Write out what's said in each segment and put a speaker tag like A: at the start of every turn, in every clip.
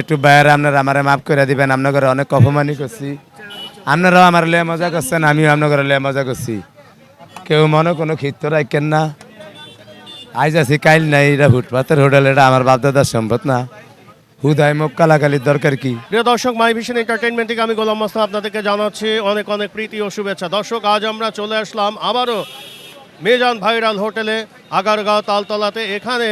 A: একটু বাইরে আপনারা আমারে মাফ করে দিবেন, আপনাদের অনেক অপমানই করছি। আপনারাও আমার লিয়ে মজা করছেন, আমিও আপনাদের লিয়ে মজা করছি। কেউ মনে কোনো ক্ষিত্ত রাখেন না। আইজ আছি কাইল নাই, এটা ফুটপাতের হোটেল, এটা আমার বাপদাদার সম্পদ না। হুদায় মুখ কালাকালির দরকার কি?
B: প্রিয় দর্শক মাই ভিশন এন্টারটেইনমেন্ট থেকে আমি গোলাম মোস্তফা আপনাদেরকে জানাচ্ছি অনেক অনেক প্রীতি ও শুভেচ্ছা। দর্শক, আজ আমরা চলে আসলাম আবারও মেজান ভাইরাল হোটেলে, আগারগাঁও তালতলাতে। এখানে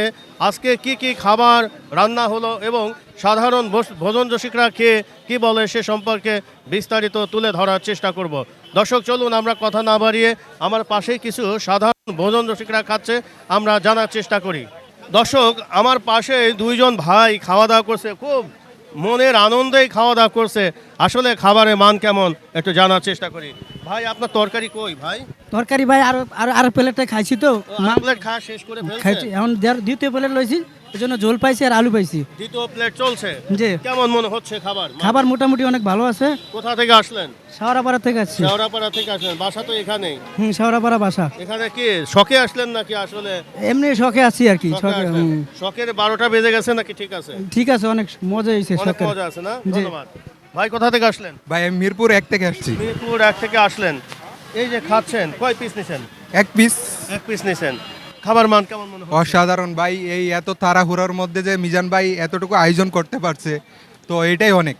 B: আজকে কি কি খাবার রান্না হলো এবং সাধারণ ভোজন রসিকরা খেয়ে কি বলে সে সম্পর্কে বিস্তারিত তুলে ধরার চেষ্টা করব। দর্শক, চলুন আমরা কথা না বাড়িয়ে আমার পাশেই কিছু সাধারণ ভোজন রসিকরা খাচ্ছে, আমরা জানার চেষ্টা করি। দর্শক, আমার পাশে দুইজন ভাই খাওয়া দাওয়া করছে, খুব মনের আনন্দেই খাওয়া দাওয়া করছে। আসলে খাবারের মান কেমন, একটু জানার চেষ্টা করি। ভাই আপনার তরকারি কই ভাই?
C: তরকারি ভাই আরও আরও আরও প্লেটটা খাইছি তো। মা-
B: প্লেট খাওয়া শেষ করে
C: খাইছি এখন দ্বিতীয় প্লেট লইছি এই জন্য ঝোল পাইছি আর আলু পাইছি।
B: দ্বিতীয় প্লেট চলছে?
C: জি।
B: কেমন মনে হচ্ছে খাবার?
C: খাবার মোটামুটি অনেক ভালো আছে।
B: কোথা থেকে আসলেন?
C: শাওরাপাড়া থেকে আসছি।
B: শেওড়াপাড়া থেকে আসলেন। বাসা তো এখানেই।
C: হুম শাওরাপাড়া বাসা।
B: এখানে কি শখে আসলেন নাকি আসলে?
C: এমনি শখে আছি আর কি
B: শখে। শখের বারোটা বেজে গেছে নাকি ঠিক আছে?
C: ঠিক আছে অনেক মজা হয়েছে শখের।
B: মজা আছে না? ধন্যবাদ। ভাই কোথা থেকে আসলেন?
D: ভাই আমি মিরপুর এক থেকে আসছি।
B: মিরপুর এক থেকে আসলেন। এই যে খাচ্ছেন কয় পিস নিছেন?
D: এক পিস
B: এক পিস নিছেন। খাবার মান কেমন মনে হয়
D: অসাধারণ ভাই এই এত তাড়াহুড়োর মধ্যে যে মিজান ভাই এতটুকু আয়োজন করতে পারছে তো এটাই অনেক।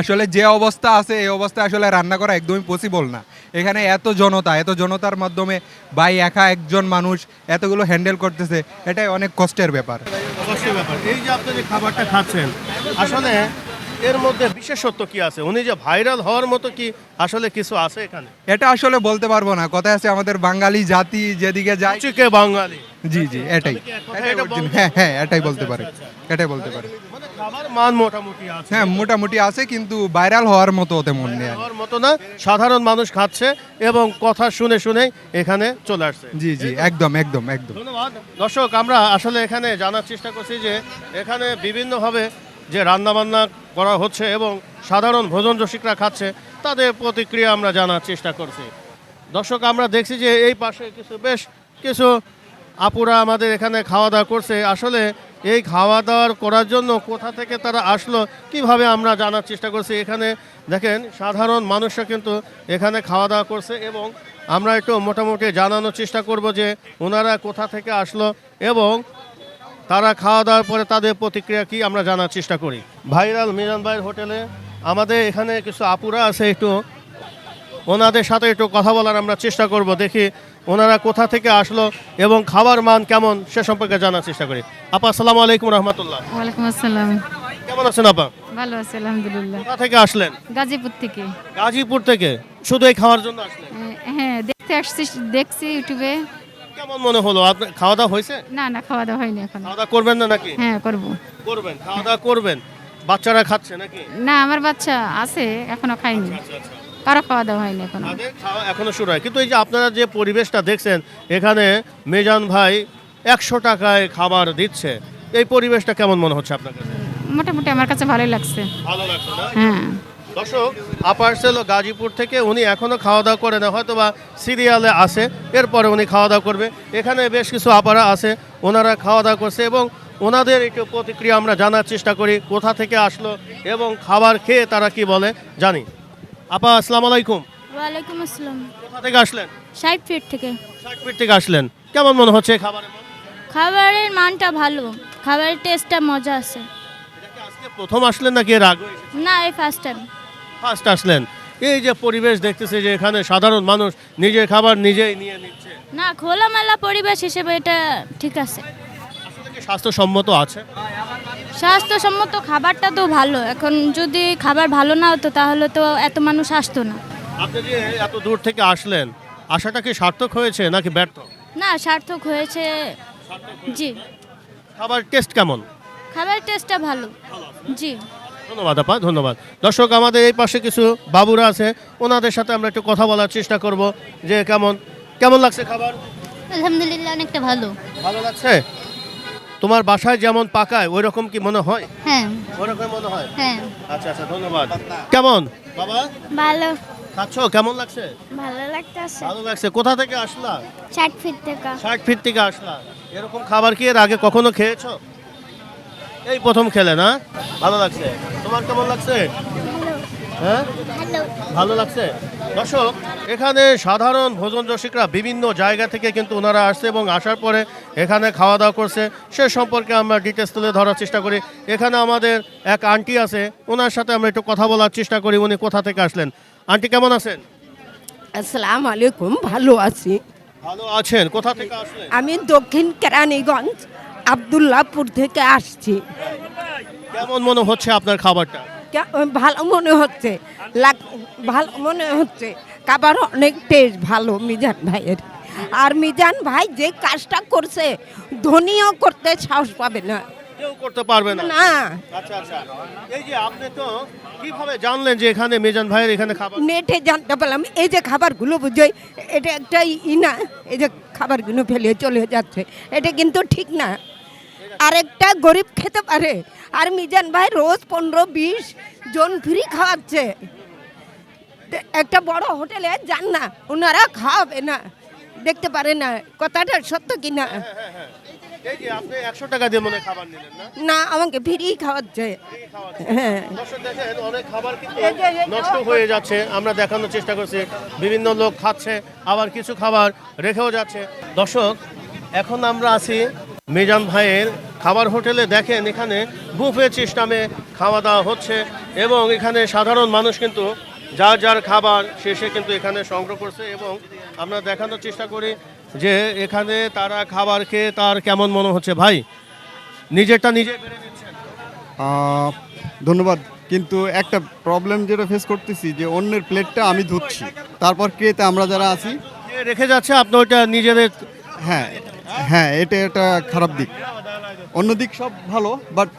D: আসলে যে অবস্থা আছে এই অবস্থা আসলে রান্না করা একদমই পসিবল না। এখানে এত জনতা এত জনতার মাধ্যমে ভাই একা একজন মানুষ এতগুলো হ্যান্ডেল করতেছে এটাই অনেক কষ্টের ব্যাপার।
B: অবশ্যই ব্যাপার। এই যে আপনি যে খাবারটা খাচ্ছেন আসলে এর মধ্যে বিশেষত্ব কি আছে? উনি যে ভাইরাল হওয়ার মতো কি আসলে কিছু আছে এখানে?
D: এটা আসলে বলতে পারব না। কথায় আছে আমাদের বাঙালি জাতি যেদিকে যায়।
B: চিকে বাঙালি।
D: জি জি এটাই। হ্যাঁ হ্যাঁ এটাই বলতে
B: আচ্ছা,
D: পারে।
B: আচ্ছা,
D: এটাই বলতে পারে।
B: মানে খাবার মান মোটামুটি আছে।
D: হ্যাঁ মোটামুটি আছে কিন্তু ভাইরাল হওয়ার মতো তেমন নেই
B: হওয়ার মতো না সাধারণ মানুষ খাচ্ছে এবং কথা শুনে শুনে এখানে চলে আসছে।
D: জি জি একদম একদম একদম।
B: ধন্যবাদ। দর্শক আমরা আসলে এখানে জানার চেষ্টা করছি যে এখানে বিভিন্নভাবে যে রান্নাবান্না করা হচ্ছে এবং সাধারণ ভোজন রসিকরা খাচ্ছে, তাদের প্রতিক্রিয়া আমরা জানার চেষ্টা করছি। দর্শক, আমরা দেখছি যে এই পাশে কিছু বেশ কিছু আপুরা আমাদের এখানে খাওয়া দাওয়া করছে। আসলে এই খাওয়া দাওয়ার করার জন্য কোথা থেকে তারা আসলো, কীভাবে আমরা জানার চেষ্টা করছি? এখানে দেখেন, সাধারণ মানুষরা কিন্তু এখানে খাওয়া দাওয়া করছে এবং আমরা একটু মোটামুটি জানানোর চেষ্টা করব যে ওনারা কোথা থেকে আসলো এবং তারা খাওয়া দাওয়ার পরে তাদের প্রতিক্রিয়া কি আমরা জানার চেষ্টা করি। ভাইরাল মিরান ভাইয়ের হোটেলে আমাদের এখানে কিছু আপুরা আছে একটু ওনাদের সাথে একটু কথা বলার আমরা চেষ্টা করব দেখি ওনারা কোথা থেকে আসলো এবং খাবার মান কেমন সে সম্পর্কে জানার চেষ্টা করি। আপা আসসালামু আলাইকুম রহমতুল্লাহ।
E: ওয়ালাইকুম আসসালাম।
B: কেমন আছেন আপা?
E: ভালো আছি আলহামদুলিল্লাহ।
B: কোথা থেকে আসলেন?
E: গাজীপুর থেকে।
B: গাজীপুর থেকে। শুধু এই খাওয়ার জন্য আসলেন?
E: হ্যাঁ দেখতে আসছি দেখছি ইউটিউবে।
B: কেমন মনে হলো? আপনার খাওয়া দাওয়া হয়েছে?
E: না না খাওয়া দাওয়া হয়নি এখন।
B: খাওয়া দাওয়া করবেন না নাকি?
E: হ্যাঁ করব।
B: করবেন খাওয়া দাওয়া করবেন। বাচ্চারা খাচ্ছে নাকি?
E: না আমার বাচ্চা আছে এখনও খাইনি কারও খাওয়া দাওয়া হয়নি
B: এখনও। খাওয়া এখনও শুরু হয়। কিন্তু এই যে আপনারা যে পরিবেশটা দেখছেন এখানে মেজান ভাই একশো টাকায় খাবার দিচ্ছে। এই পরিবেশটা কেমন মনে হচ্ছে আপনার কাছে?
E: মোটামুটি আমার কাছে ভালোই লাগছে।
B: ভালো লাগছে
E: হ্যাঁ।
B: দর্শক আপার সেল গাজীপুর থেকে উনি এখনও খাওয়া দাওয়া করে না হয়তো বা সিরিয়ালে আসে এরপরে উনি খাওয়া দাওয়া করবে। এখানে বেশ কিছু আপারা আছে ওনারা খাওয়া দাওয়া করছে এবং ওনাদের একটু প্রতিক্রিয়া আমরা জানার চেষ্টা করি কোথা থেকে আসলো এবং খাবার খেয়ে তারা কি বলে জানি। আপা আসসালামু আলাইকুম।
F: ওয়ালাইকুম আসসালাম।
B: কোথা থেকে আসলেন?
F: ষাট ফিট থেকে।
B: ষাট ফিট থেকে আসলেন। কেমন মনে হচ্ছে খাবারের?
F: খাবারের মানটা ভালো। খাবারের টেস্টটা মজা আছে।
B: এটা কি আজকে প্রথম আসলেন নাকি এর আগে
F: না এই ফার্স্ট টাইম
B: ফার্স্ট আসলেন। এই যে পরিবেশ দেখতেছে যে এখানে সাধারণ মানুষ নিজের খাবার নিজেই নিয়ে নিচ্ছে।
F: না খোলামেলা পরিবেশ হিসেবে এটা ঠিক আছে।
B: স্বাস্থ্যসম্মত আছে?
F: স্বাস্থ্যসম্মত খাবারটা তো ভালো। এখন যদি খাবার ভালো না হতো তাহলে তো এত মানুষ আসতো না।
B: আপনি যে এত দূর থেকে আসলেন আশাটা কি সার্থক হয়েছে নাকি ব্যর্থ?
F: না সার্থক হয়েছে জি।
B: খাবার টেস্ট কেমন?
F: খাবারের টেস্টটা ভালো। জি।
B: ধন্যবাদ আপা ধন্যবাদ। দর্শক আমাদের এই পাশে কিছু বাবুরা আছে ওনাদের সাথে আমরা একটু কথা বলার চেষ্টা করব যে কেমন কেমন লাগছে খাবার?
F: আলহামদুলিল্লাহ অনেকটা ভালো।
B: ভালো লাগছে? তোমার বাসায় যেমন পাকায় ওই রকম কি মনে হয়?
F: হ্যাঁ।
B: ওই রকম মনে হয়?
F: হ্যাঁ।
B: আচ্ছা আচ্ছা ধন্যবাদ। কেমন? বাবা?
F: ভালো।
B: খাচ্ছ? কেমন লাগছে?
F: ভালো লাগতেছে।
B: ভালো লাগছে। কোথা থেকে আসলা?
F: ষাট ফিট থেকে।
B: ষাট ফিট থেকে আসলা। এরকম খাবার কি এর আগে কখনো খেয়েছো? এই প্রথম খেলে না? ভালো লাগছে। তোমার কেমন লাগছে? হ্যাঁ? ভালো। লাগছে? দর্শক এখানে সাধারণ ভোজন রসিকরা বিভিন্ন জায়গা থেকে কিন্তু ওনারা আসছে এবং আসার পরে এখানে খাওয়া দাওয়া করছে। সে সম্পর্কে আমরা ডিটেলস তুলে ধরার চেষ্টা করি। এখানে আমাদের এক আন্টি আছে ওনার সাথে আমরা একটু কথা বলার চেষ্টা করি উনি কোথা থেকে আসলেন? আন্টি কেমন আছেন?
G: আসসালামু আলাইকুম ভালো আছি।
B: ভালো আছেন কোথা থেকে আসলেন?
G: আমি দক্ষিণ কেরানীগঞ্জ। আবদুল্লাহপুর থেকে আসছি।
B: কেমন মনে হচ্ছে আপনার খাবারটা?
G: ভালো মনে হচ্ছে। ভালো মনে হচ্ছে। খাবার অনেক টেস্ট ভালো মিজান ভাইয়ের। আর মিজান ভাই যে কাজটা করছে ধনীও করতে সাহস পাবে না।
B: কেউ করতে পারবে না।
G: না।
B: আচ্ছা আচ্ছা। এই যে আপনি তো কীভাবে জানলেন যে এখানে মেজান ভাইয়ের এখানে খাবার?
G: নেটে জানতে পারলাম। এই যে খাবারগুলো বুঝই এটা একটা ই না এই যে খাবারগুলো ফেলে চলে যাচ্ছে এটা কিন্তু ঠিক না। আরেকটা গরিব খেতে পারে। আর মিজান ভাই রোজ পনেরো বিশ জন ফ্রি খাওয়াচ্ছে। একটা বড় হোটেলে যান না ওনারা খাওয়াবে না। দেখতে পারে না কথাটা সত্য কি না?
B: হয় খাবার নিলেন না?
G: আমাকে ফ্রি খাওয়াচ্ছে। হ্যাঁ।
B: অনেক খাবার নষ্ট হয়ে যাচ্ছে। আমরা দেখানোর চেষ্টা করছি বিভিন্ন লোক খাচ্ছে আবার কিছু খাবার রেখেও যাচ্ছে। দর্শক এখন আমরা আছি মিজান ভাইয়ের খাবার হোটেলে দেখেন এখানে বুফে সিস্টেমে খাওয়া দাওয়া হচ্ছে এবং এখানে সাধারণ মানুষ কিন্তু যার যার খাবার শেষে কিন্তু এখানে সংগ্রহ করছে এবং আমরা দেখানোর চেষ্টা করি যে এখানে তারা খাবার খেয়ে তার কেমন মনে হচ্ছে। ভাই নিজেরটা নিজে
H: ধন্যবাদ। কিন্তু একটা প্রবলেম যেটা ফেস করতেছি যে অন্যের প্লেটটা আমি ধুচ্ছি। তারপর ক্রেতে আমরা যারা আছি
B: রেখে যাচ্ছে আপনি ওইটা নিজেদের
H: হ্যাঁ হ্যাঁ এটা একটা খারাপ দিক। অন্য দিক সব ভালো বাট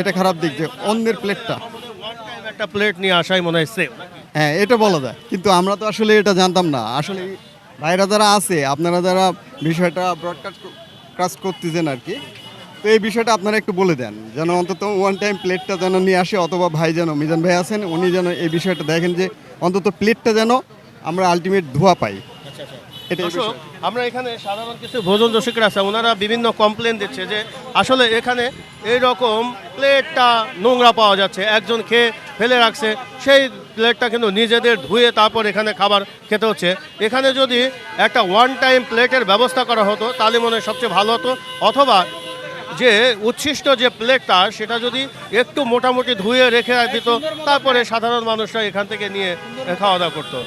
H: এটা খারাপ দিক যে অন্যের প্লেটটা
B: একটা প্লেট নিয়ে আসাই মনে হয় সেফ
H: হ্যাঁ এটা বলা যায়। কিন্তু আমরা তো আসলে এটা জানতাম না। আসলে ভাইরা যারা আছে আপনারা যারা বিষয়টা ব্রডকাস্ট কাস্ট করতেছেন আর কি তো এই বিষয়টা আপনারা একটু বলে দেন। যেন অন্তত ওয়ান টাইম প্লেটটা যেন নিয়ে আসে অথবা ভাই যেন মিজান ভাই আছেন উনি যেন এই বিষয়টা দেখেন যে অন্তত প্লেটটা যেন আমরা আলটিমেট ধোয়া পাই। এটাই
B: দর্শক আমরা এখানে সাধারণ কিছু ভোজন রসিকরা আছে ওনারা বিভিন্ন কমপ্লেন দিচ্ছে যে আসলে এখানে এই রকম প্লেটটা নোংরা পাওয়া যাচ্ছে একজন খেয়ে ফেলে রাখছে সেই প্লেটটা কিন্তু নিজেদের ধুয়ে তারপর এখানে খাবার খেতে হচ্ছে। এখানে যদি একটা ওয়ান টাইম প্লেটের ব্যবস্থা করা হতো তাহলে মনে হয় সবচেয়ে ভালো হতো। অথবা যে উচ্ছিষ্ট যে প্লেটটা সেটা যদি একটু মোটামুটি ধুয়ে রেখে দিত তারপরে সাধারণ মানুষরা এখান থেকে নিয়ে খাওয়া দাওয়া করতো।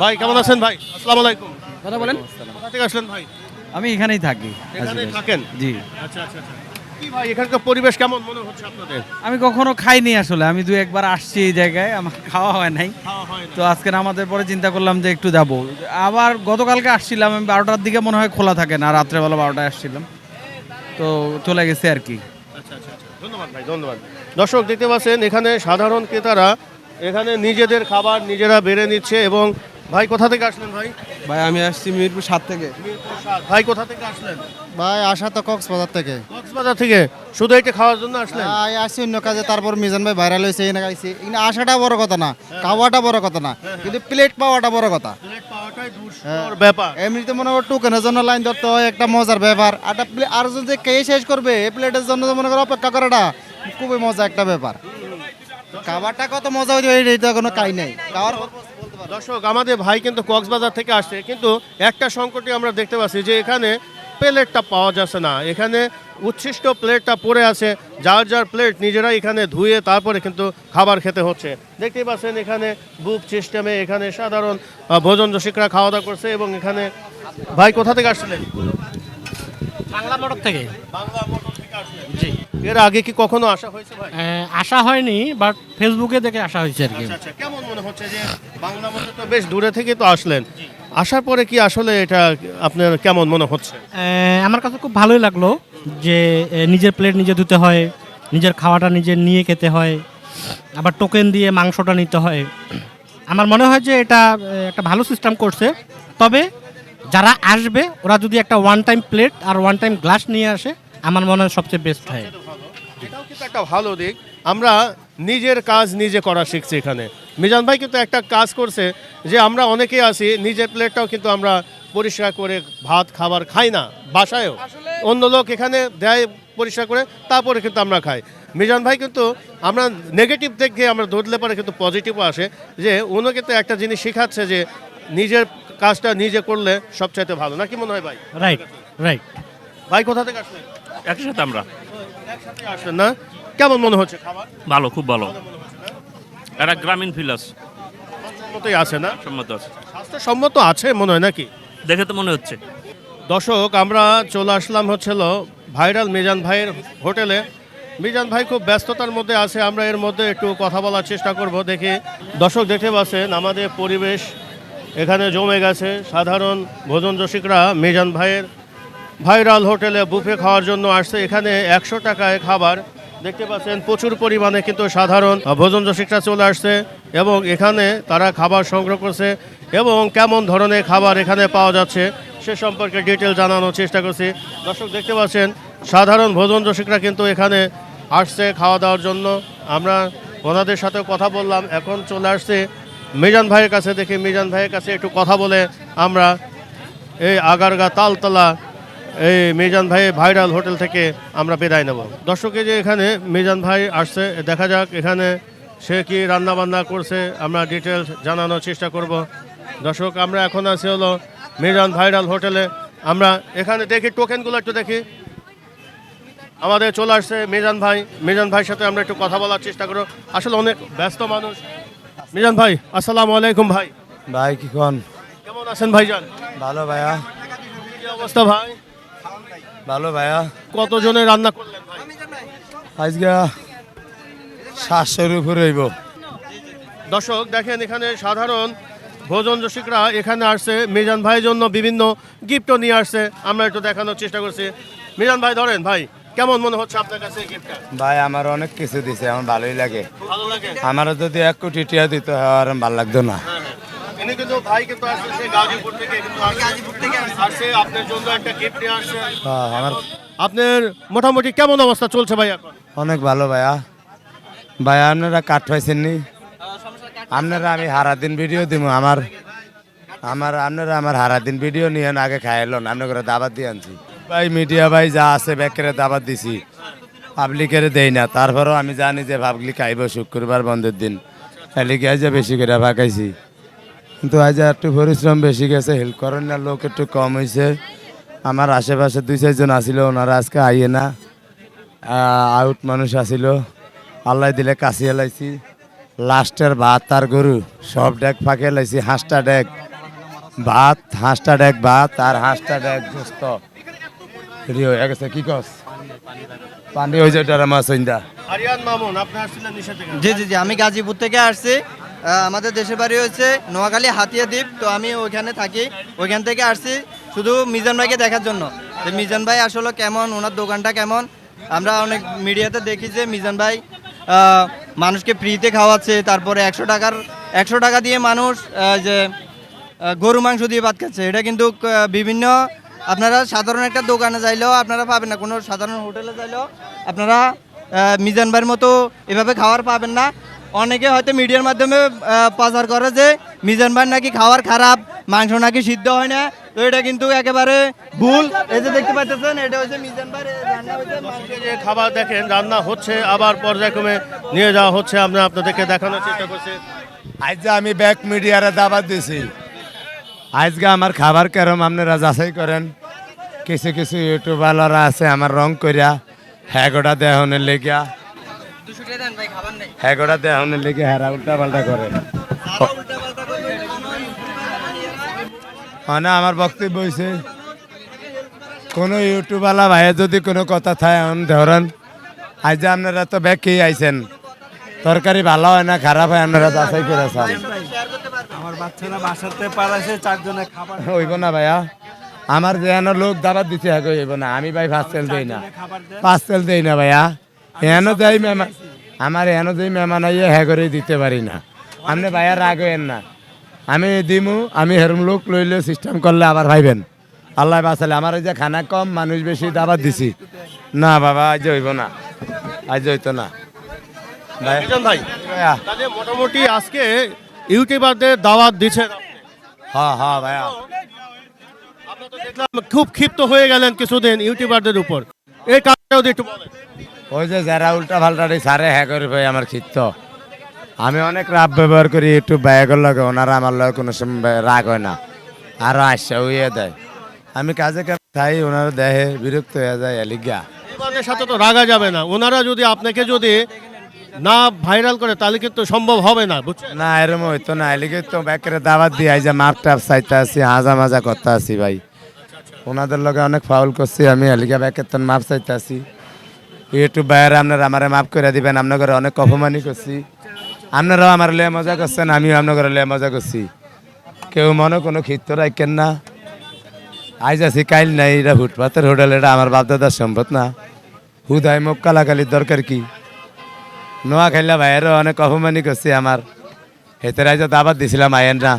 B: ভাই কেমন আছেন ভাই? আসসালামু আলাইকুম।
I: কথা বলেন।
B: কোথা থেকে আসলেন ভাই?
I: আমি এখানেই থাকি।
B: এখানেই থাকেন?
I: জি।
B: আচ্ছা আচ্ছা আচ্ছা। কি ভাই এখানকার পরিবেশ কেমন মনে হচ্ছে আপনাদের?
I: আমি কখনো খাইনি আসলে। আমি দু একবার আসছি এই জায়গায় আমার খাওয়া হয় নাই। তো আজকে আমাদের পরে চিন্তা করলাম যে একটু যাব। আবার গতকালকে আসছিলাম আমি বারোটার দিকে মনে হয় খোলা থাকে না রাত্রেবেলা বারোটায় আসছিলাম। তো চলে গেছে আর কি।
B: আচ্ছা আচ্ছা আচ্ছা। ধন্যবাদ ভাই ধন্যবাদ। দর্শক দেখতে পাচ্ছেন এখানে সাধারণ ক্রেতারা এখানে নিজেদের খাবার নিজেরা বেড়ে নিচ্ছে এবং ভাই কোথা থেকে আসলেন ভাই?
J: ভাই আমি আসছি মিরপুর সাত থেকে।
B: ভাই কোথা থেকে আসলেন?
J: ভাই আসা তো কক্সবাজার থেকে।
B: কক্সবাজার থেকে? শুধু এটা খাওয়ার জন্য আসলেন?
J: ভাই আসছি অন্য কাজে তারপর মিজান ভাই ভাইরাল হয়েছে এখানে গাইছি এখানে আসাটা বড় কথা না খাওয়াটা বড় কথা না কিন্তু প্লেট পাওয়াটা বড় কথা।
B: প্লেট পাওয়াটাই দুষ্কর ব্যাপার।
J: এমনিতে মনে করো টোকেনের জন্য লাইন ধরতে হয় একটা মজার ব্যাপার। আর আর যদি খেয়ে শেষ করবে এই প্লেটের জন্য তো মনে করো অপেক্ষা করাটা খুবই মজা একটা ব্যাপার। খাবারটা কত মজা হয়েছে এইটা কোনো কাই নেই। খাওয়ার
B: দর্শক আমাদের ভাই কিন্তু কক্সবাজার থেকে আসছে কিন্তু একটা সংকটই আমরা দেখতে পাচ্ছি যে এখানে প্লেটটা পাওয়া যাচ্ছে না। এখানে উচ্ছিষ্ট প্লেটটা পড়ে আছে যার যার প্লেট নিজেরাই এখানে ধুয়ে তারপরে কিন্তু খাবার খেতে হচ্ছে। দেখতেই পাচ্ছেন এখানে বুক সিস্টেমে এখানে সাধারণ ভোজন রসিকরা খাওয়া দাওয়া করছে এবং এখানে ভাই কোথা থেকে আসছিলেন?
K: বাংলা মোটর থেকে।
B: বাংলা মোটর থেকে আসলেন
K: জি।
B: এর আগে কি কখনো আসা হয়েছে ভাই?
K: আসা হয়নি বাট ফেসবুকে দেখে আসা হয়েছে আর কি।
B: আচ্ছা আচ্ছা কেমন মনে হচ্ছে যে বাংলা মোটর তো বেশ দূরে থেকে তো আসলেন। আসার পরে কি আসলে এটা আপনার কেমন মনে হচ্ছে?
K: আমার কাছে খুব ভালোই লাগল যে নিজের প্লেট নিজে ধুতে হয় নিজের খাওয়াটা নিজে নিয়ে খেতে হয় আবার টোকেন দিয়ে মাংসটা নিতে হয়। আমার মনে হয় যে এটা একটা ভালো সিস্টেম করছে। তবে যারা আসবে ওরা যদি একটা ওয়ান টাইম প্লেট আর ওয়ান টাইম গ্লাস নিয়ে আসে আমার মনে হয় সবচেয়ে বেস্ট হয়।
B: এটাও কিন্তু একটা ভালো দিক। আমরা নিজের কাজ নিজে করা শিখছি এখানে। মিজান ভাই কিন্তু একটা কাজ করছে যে আমরা অনেকেই আছি নিজের প্লেটটাও কিন্তু আমরা পরিষ্কার করে ভাত খাবার খাই না বাসায়ও। অন্য লোক এখানে দেয় পরিষ্কার করে তারপরে কিন্তু আমরা খাই। মিজান ভাই কিন্তু আমরা নেগেটিভ দেখে আমরা ধরলে পরে কিন্তু পজিটিভও আসে যে উনি কিন্তু একটা জিনিস শেখাচ্ছে যে নিজের কাজটা নিজে করলে সবচাইতে ভালো। নাকি মনে হয় ভাই?
K: রাইট রাইট
B: ভাই কোথা থেকে আসলেন?
L: একসাথে আমরা।
B: একসাথে আসলেন না। কেমন মনে হচ্ছে খাবার?
L: ভালো খুব ভালো। একটা গ্রামীণ ফিল আছে
B: মতোই আছে না?
L: সম্মত আছে।
B: স্বাস্থ্যসম্মত আছে মনে হয় নাকি?
L: দেখে তো মনে হচ্ছে।
B: দর্শক আমরা চলে আসলাম হচ্ছিল ভাইরাল মিজান ভাইয়ের হোটেলে। মিজান ভাই খুব ব্যস্ততার মধ্যে আছে আমরা এর মধ্যে একটু কথা বলার চেষ্টা করব। দেখি দর্শক দেখতে পাচ্ছেন আমাদের পরিবেশ এখানে জমে গেছে। সাধারণ ভোজন রসিকরা মিজান ভাইয়ের ভাইরাল হোটেলে বুফে খাওয়ার জন্য আসছে। এখানে একশো টাকায় খাবার। দেখতে পাচ্ছেন, প্রচুর পরিমাণে কিন্তু সাধারণ ভোজন রসিকরা চলে আসছে এবং এখানে তারা খাবার সংগ্রহ করছে এবং কেমন ধরনের খাবার এখানে পাওয়া যাচ্ছে সে সম্পর্কে ডিটেল জানানোর চেষ্টা করছি। দর্শক, দেখতে পাচ্ছেন, সাধারণ ভোজন রসিকরা কিন্তু এখানে আসছে খাওয়া দাওয়ার জন্য। আমরা ওনাদের সাথে কথা বললাম, এখন চলে আসছে মিজান ভাইয়ের কাছে দেখি। মিজান ভাইয়ের কাছে একটু কথা বলে আমরা এই আগারগা তালতলা এই মিজান ভাই ভাইরাল হোটেল থেকে আমরা বিদায় নেব। দর্শকে যে এখানে মিজান ভাই আসছে দেখা যাক এখানে সে কি রান্না বান্না করছে আমরা ডিটেলস জানানোর চেষ্টা করব। দর্শক আমরা এখন আছি হলো মিজান ভাইরাল হোটেলে। আমরা এখানে দেখি টোকেনগুলো একটু দেখি। আমাদের চলে আসছে মিজান ভাই। মিজান ভাইয়ের সাথে আমরা একটু কথা বলার চেষ্টা করব। আসলে অনেক ব্যস্ত মানুষ। মিজান ভাই আসসালামু আলাইকুম ভাই।
A: ভাই কি কন
B: কেমন আছেন ভাইজান?
A: ভালো ভাইয়া।
B: কি অবস্থা ভাই?
A: ভালো ভাইয়া।
B: কতজনের রান্না করলেন ভাই?
A: আজকে সাতশোর উপরে হইব।
B: দর্শক দেখেন এখানে সাধারণ ভোজন রসিকরা এখানে আসছে। মিজান ভাইয়ের জন্য বিভিন্ন গিফটও নিয়ে আসছে। আমরা একটু দেখানোর চেষ্টা করছি। মিজান ভাই ধরেন ভাই কেমন মনে হচ্ছে আপনার কাছে এই গিফটটা?
A: ভাই আমার অনেক কিছু দিছে আমার ভালোই লাগে।
B: ভালো লাগে?
A: আমারও যদি এক কোটি টিয়া দিতে হয় আর ভালো লাগতো না।
B: হ্যাঁ হ্যাঁ। ইনি কিন্তু ভাই কিন্তু আসছে সে গাজীপুর থেকে কিন্তু গাজীপুর থেকে আসছে। আপনার জন্য একটা গিফট নিয়ে আসছে।
A: হ্যাঁ, আমার
B: আপনার মোটামুটি কেমন অবস্থা চলছে ভাই এখন?
A: অনেক ভালো ভাইয়া। ভাইয়া আপনারা কাঠ পাইছেন নি? আপনারা আমি হারা দিন ভিডিও দিব আমার আমার আপনারা আমার হারা দিন ভিডিও নিয়ে আগে খাইলেন আপনার করে দাবাত দিয়ে আনছি। ভাই মিডিয়া ভাই যা আছে ব্যাকেরে দাবাত দিছি। পাবলিকের দেই না তারপরেও আমি জানি যে পাবলিক আইব শুক্রবার বন্ধের দিন। এলিকে আজ বেশি করে ভাগাইছি কিন্তু আজ একটু পরিশ্রম বেশি গেছে হেল্প করেন না লোক একটু কম হয়েছে আমার আশেপাশে দুই চারজন আসিল ওনারা আজকে আইয়ে না। আউট মানুষ আসিল। আল্লাহ দিলে কাশি এলাইছি লাস্টের ভাত আর গরু সব ডেক ফাঁকে এলাইছি হাঁসটা ডেক ভাত হাঁসটা ডেক ভাত আর হাঁসটা ডেক রেডি হয়ে গেছে কি কস? পানি হয়ে যায় সন্ধ্যা
J: জি জি জি আমি গাজীপুর থেকে আসছি। আমাদের দেশের বাড়ি হচ্ছে নোয়াখালী হাতিয়া দ্বীপ। তো আমি ওইখানে থাকি। ওইখান থেকে আসছি শুধু মিজান ভাইকে দেখার জন্য। তো মিজান ভাই আসলে কেমন? ওনার দোকানটা কেমন? আমরা অনেক মিডিয়াতে দেখি যে মিজান ভাই মানুষকে ফ্রিতে খাওয়াচ্ছে, তারপরে একশো টাকার, একশো টাকা দিয়ে মানুষ যে গরু মাংস দিয়ে ভাত খাচ্ছে। এটা কিন্তু বিভিন্ন, আপনারা সাধারণ একটা দোকানে যাইলেও আপনারা পাবেন না। কোনো সাধারণ হোটেলে যাইলেও আপনারা মিজান ভাইয়ের মতো এভাবে খাওয়ার পাবেন না। অনেকে হয়তো মিডিয়ার মাধ্যমে প্রচার করে যে মিজান ভাই নাকি খাওয়ার খারাপ মাংস নাকি সিদ্ধ হয় না। তো এটা কিন্তু একেবারে ভুল। এই যে দেখতে পাচ্ছেন এটা হচ্ছে মিজান ভাই রান্না
B: যে খাবার দেখেন রান্না হচ্ছে আবার পর্যায়ক্রমে নিয়ে যাওয়া হচ্ছে আমরা আপনাদেরকে দেখানোর চেষ্টা করছি।
A: আজকে আমি ব্যাক মিডিয়ারে দাবাত দিছি। আজকে আমার খাবার কেরম আপনারা যাচাই করেন। কিছু কিছু ইউটিউবাররা আছে আমার রং করিয়া হ্যাঁ গোটা দেহনের লেগিয়া। হ্যাঁ গোটা দেহনের লেগে হেরা উল্টা পাল্টা করে। মানে আমার বক্তব্য হয়েছে কোনো ইউটিউবালা ভাইয়ে যদি কোনো কথা থাকে এমন ধরেন আজ আপনারা তো ব্যাগ খেয়ে আইছেন তরকারি ভালো হয় না খারাপ হয় আপনারা যাচাই করে চান।
I: আমার বাচ্চারা বাসাতে পারাছে চারজনে খাবার
A: হইব না ভাইয়া। আমার যেন লোক দাবাত দিতে হবে হইব না। আমি ভাই পাঁচ তেল দেই না। পাঁচ তেল দেই না ভাইয়া। এনো যাই মেহমান আমার এনো যাই মেহমান আইয়ে হ্যাঁ করে দিতে পারি না। আপনি ভাইয়া রাগ হইেন না। আমি দিমু আমি হেরম লোক লইলে সিস্টেম করলে আবার ভাইবেন। আল্লাহ বাঁচালে আমার এই যে খানা কম মানুষ বেশি দাবাত দিছি। না বাবা আজ হইব না। আজ হইতো না। ভাই
B: তাহলে মোটামুটি আজকে ইউটিউবারদের দাওয়াত দিচ্ছেন।
A: হ্যাঁ হ্যাঁ ভাইয়া।
B: দেখলাম খুব ক্ষিপ্ত হয়ে গেলেন কিছুদিন ইউটিউবারদের উপর। এই যদি একটু।
A: ওই যে যারা উল্টা পাল্টাটি সারে হ্যাঁ করে ভাই আমার ক্ষিত্ত আমি অনেক রাব ব্যবহার করি একটু ব্যাগের লগে ওনারা আমার লগে কোনো সময় রাগ হয় না। আরও আসছে উইয়ে দেয়। আমি কাজে কাজে খাই ওনারা দেহে বিরক্ত হয়ে যায় এলিগা।
B: সাথে তো রাগা যাবে না। ওনারা যদি আপনাকে যদি না ভাইরাল করে তাহলে কিন্তু সম্ভব হবে না বুঝছেন?
A: না এরম হইতো না। এলিগে তো ব্যাকেরে দাওয়াত দিয়ে আই যে মাপ টাপ চাইতে আসি হাজা মাজা করতে আসি ভাই। ওনাদের লগে অনেক ফাউল করছি আমি এলিগা ব্যাকের তো মাপ চাইতে আসি। একটু বাইরে আপনারা আমারে মাফ করে দিবেন, আপনাদের অনেক অপমানই করছি। আপনারাও আমার লে মজা করছেন, আমিও আপনাদের লে মজা করছি। কেউ মনে কোনো ক্ষিত্ত রাখেন না। আইজ আছি কাইল নাই, এটা ফুটপাতের হোটেল, এটা আমার বাপদাদার সম্পদ না। হুদায় মুখ কালাকালির দরকার কি? নোয়া খাইলা ভাইয়েরও অনেক অপমানই করছি আমার। হেতের আইজা দাবাত দিছিলাম আইয়েন না।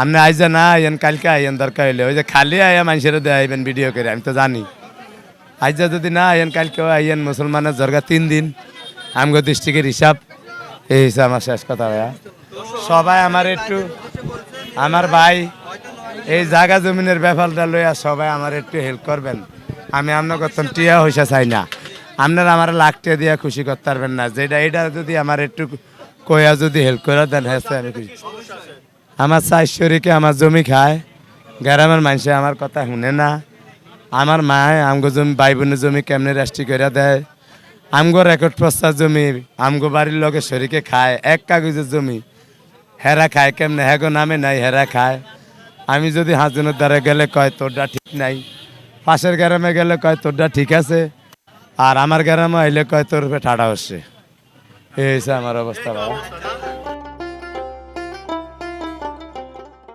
A: আপনি আইজা না আইয়েন কালকে আইয়েন দরকার হইলে। ওই যে খালি আইয়া মানুষের দিয়ে আইবেন ভিডিও করে, আমি তো জানি। আইজা যদি না আইয়েন কালকেও আইয়েন মুসলমানের জর্গা তিন দিন। আমগো ডিস্ট্রিক্টের হিসাব, এই হিসাব আমার শেষ কথা ভাইয়া। সবাই আমার একটু, আমার ভাই, এই জায়গা জমিনের ব্যাপারটা লইয়া সবাই আমার একটু হেল্প করবেন। আমি আপনার করতাম টিয়া হইসা চাই না। আপনারা আমার লাখ টিয়া দিয়া খুশি করতে পারবেন না। যেটা, এটা যদি আমার একটু কইয়া যদি হেল্প করে দেন হ্যাঁ আমি খুশি। আমার চাইশ্বরীকে আমার জমি খায়, গ্রামের মানুষে আমার কথা শুনে না। আমার মায় আমগো জমি ভাই বোনের জমি কেমনে রেস্টি করে দেয়? আমগো রেকর্ড প্রস্তাব জমি, আমগো বাড়ির লোকে শরীকে খায়, এক কাগজের জমি। হেরা খায় কেমনে? হ্যাগো নামে নাই, হেরা খায়। আমি যদি হাজনের দ্বারা গেলে কয়, তোরটা ঠিক নাই। পাশের গ্রামে গেলে কয়, তোরটা ঠিক আছে। আর আমার গ্রামে আইলে কয়, তোর ঠাডা হচ্ছে। এই হচ্ছে আমার অবস্থা, বাবা।